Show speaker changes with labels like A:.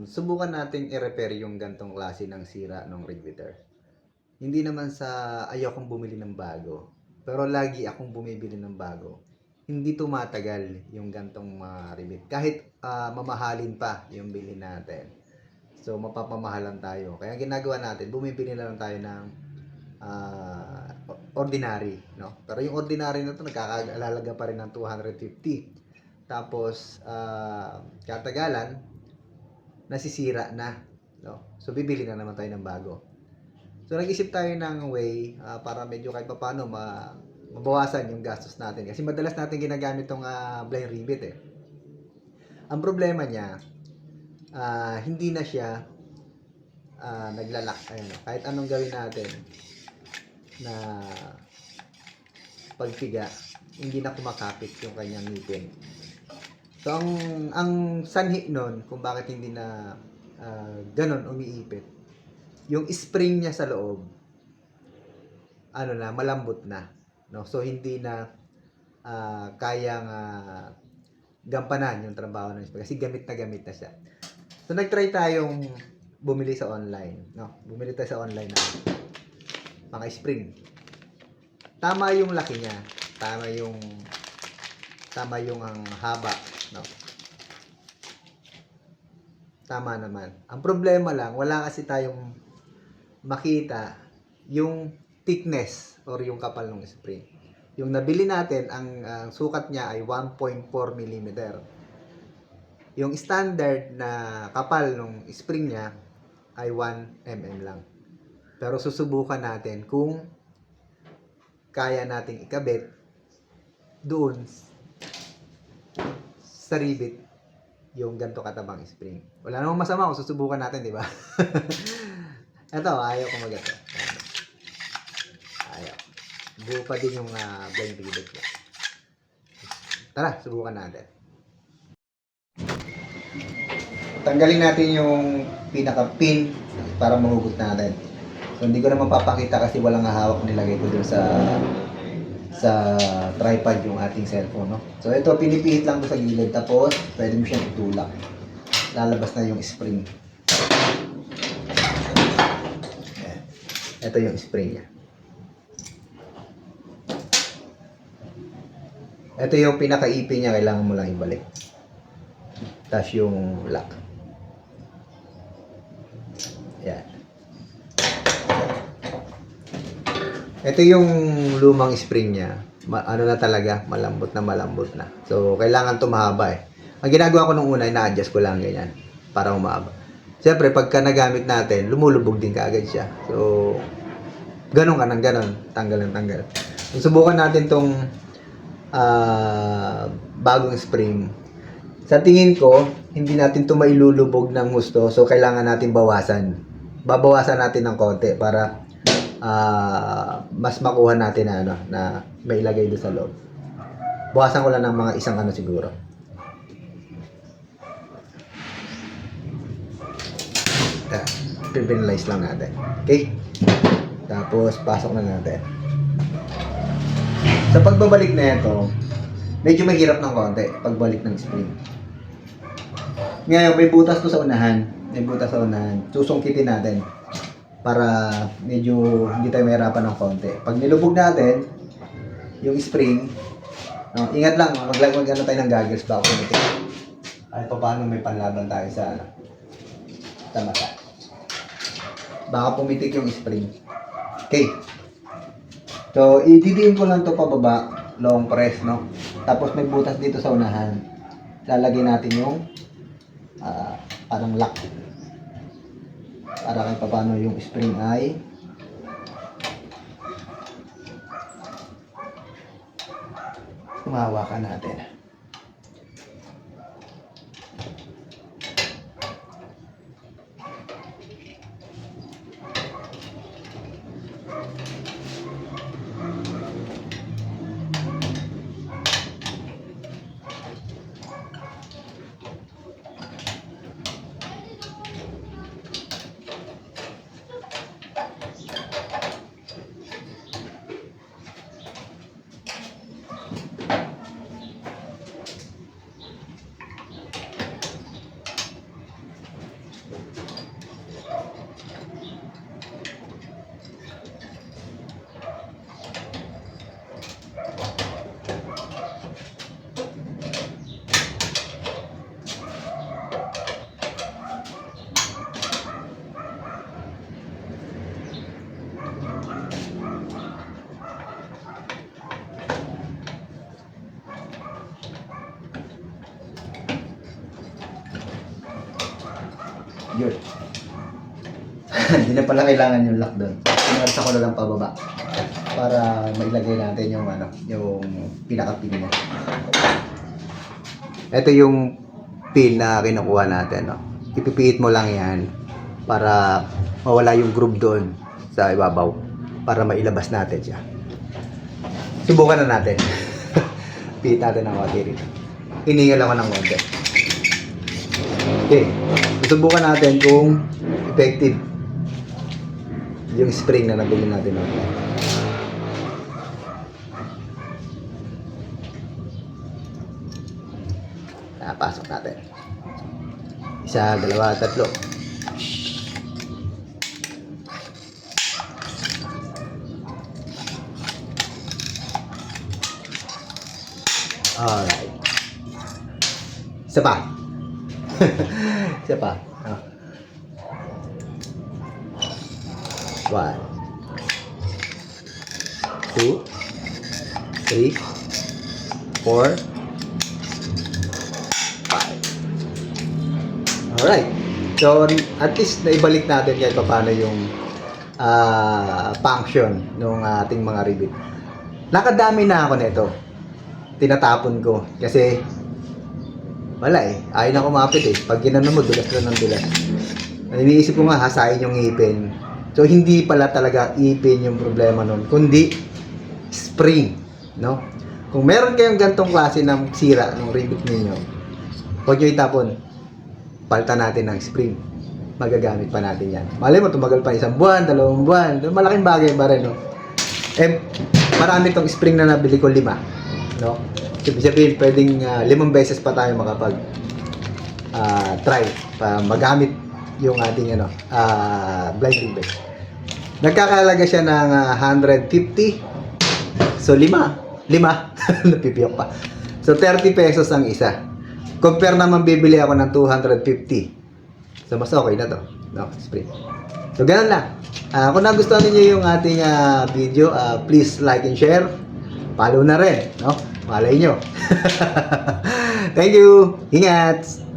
A: um, subukan nating i-repair yung gantong klase ng sira ng riveter. Hindi naman sa ayokong bumili ng bago, pero lagi akong bumibili ng bago. Hindi tumatagal yung gantong mga rivet. Kahit ah, mamahalin pa yung bilhin natin. So, mapapamahalan tayo. Kaya ginagawa natin, bumibili na lang tayo ng ah, ordinary. No? Pero yung ordinary na to nagkakaalalaga pa rin ng 250. Tapos, ah, katagalan, nasisira na. No? So, bibili na naman tayo ng bago. So, nag-isip tayo ng way ah, para medyo kahit paano ma mabawasan yung gastos natin. Kasi madalas natin ginagamit tong ah, blind rivet eh. Ang problema niya, ah, hindi na siya ah, naglalak. Ayun, kahit anong gawin natin na pagpiga, hindi na kumakapit yung kanyang ngipin. So, ang, ang sanhi nun, kung bakit hindi na ah, ganon umiipit, yung spring niya sa loob, ano na, malambot na. No? So, hindi na ah, kayang ah, gampanan yung trabaho ng spring. Kasi gamit na gamit na siya. So, nag-try tayong bumili sa online. No? Bumili tayo sa online na mga spring. Tama yung laki niya. Tama yung tama yung ang haba, no? Tama naman. Ang problema lang, wala kasi tayong makita yung thickness or yung kapal ng spring. Yung nabili natin, ang, ang sukat niya ay 1.4 mm. Yung standard na kapal ng spring niya ay 1 mm lang. Pero susubukan natin kung kaya nating ikabit doon sa rivet yung ganto katabang spring. Wala namang masama kung susubukan natin, di ba? Ito, ayaw ko mag ito. Ayaw. Buo pa din yung uh, blind rivet niya. Tara, subukan natin. Tanggalin natin yung pinaka-pin para mahugot natin. So, hindi ko naman papakita kasi walang hahawak nilagay ko dun sa sa tripod yung ating cellphone, no? So, ito, pinipihit lang sa gilid. Tapos, pwede mo siyang itulak. Lalabas na yung spring. Ayan. Ito yung spring niya. Ito yung pinakaipin niya, kailangan mo lang ibalik. Tapos yung lock. Yan. Ito yung lumang spring niya. Ma- ano na talaga, malambot na malambot na. So, kailangan tumahaba eh. Ang ginagawa ko nung una, ina-adjust ko lang ganyan para umaba. Siyempre, pagka nagamit natin, lumulubog din kaagad siya. So, ganun ka ng ganun. Tanggal ng tanggal. So, subukan natin tong ah, bagong spring. Sa tingin ko, hindi natin to mailulubog ng gusto. So, kailangan natin bawasan. Babawasan natin ng konti para ah, mas makuha natin na ano na mailagay doon sa loob. Bawasan ko lang ng mga isang ano siguro. Yeah, pinalize lang natin. Okay? Tapos pasok na natin. Sa pagbabalik na ito, medyo mahirap ng konti pagbalik ng spring. Ngayon, may butas to sa unahan. May butas sa unahan. Susungkitin natin para medyo hindi tayo mahirapan ng konti. Pag nilubog natin, yung spring, no, ingat lang, maglag mag ano tayo ng goggles bago pumitik. Kahit pa paano may panlaban tayo sa ano, sa mata. Baka pumitik yung spring. Okay. So, ididiin ko lang to pababa, long press, no? Tapos may butas dito sa unahan. Lalagay natin yung ah, parang lock para kahit paano yung spring ay tumawakan natin. Yun. Hindi na pala kailangan yung lock doon. Pinarsa ko na lang pababa para mailagay natin yung ano, yung pinaka-pin niya. Ito yung pin na kinukuha natin, no. Ipipiit mo lang 'yan para mawala yung groove doon sa ibabaw para mailabas natin siya. Subukan na natin. Piit natin ng konti rito. Hiningal ako ng konti. Okay. Susubukan natin kung effective yung spring na nabili natin online. Napasok natin. Isa, dalawa, tatlo. Alright. Isa pa. Isa pa. Ah. One. Two. Three. Four. Five. Alright. So, at least naibalik natin kahit paano yung ah, function ng ating mga rivet. Nakadami na ako nito. Tinatapon ko. Kasi, wala eh. Ayaw na kumapit eh. Pag ginano mo, dulas lang ng dulas. Iniisip ko nga, hasain yung ngipin. So, hindi pala talaga ipin yung problema nun, kundi spring, no? Kung meron kayong gantong klase ng sira ng rivet ninyo, huwag nyo itapon. Palta natin ng spring. Magagamit pa natin yan. Malay mo, tumagal pa isang buwan, dalawang buwan. Malaking bagay pa rin, no? Eh, marami tong spring na nabili ko lima. No? Ibig sabihin, pwedeng ah, limang beses pa tayo makapag ah, try pa magamit yung ating ano, ah, blind rivet. Nagkakalaga siya ng ah, 150. So, lima. Lima. Napipiyok pa. So, 30 pesos ang isa. Compare naman bibili ako ng 250. So, mas okay na to. No, spring. So, ganun lang. Ah, kung nagustuhan niyo yung ating ah, video, ah, please like and share. Follow na rin. No? Malay nyo. Thank you. Ingat.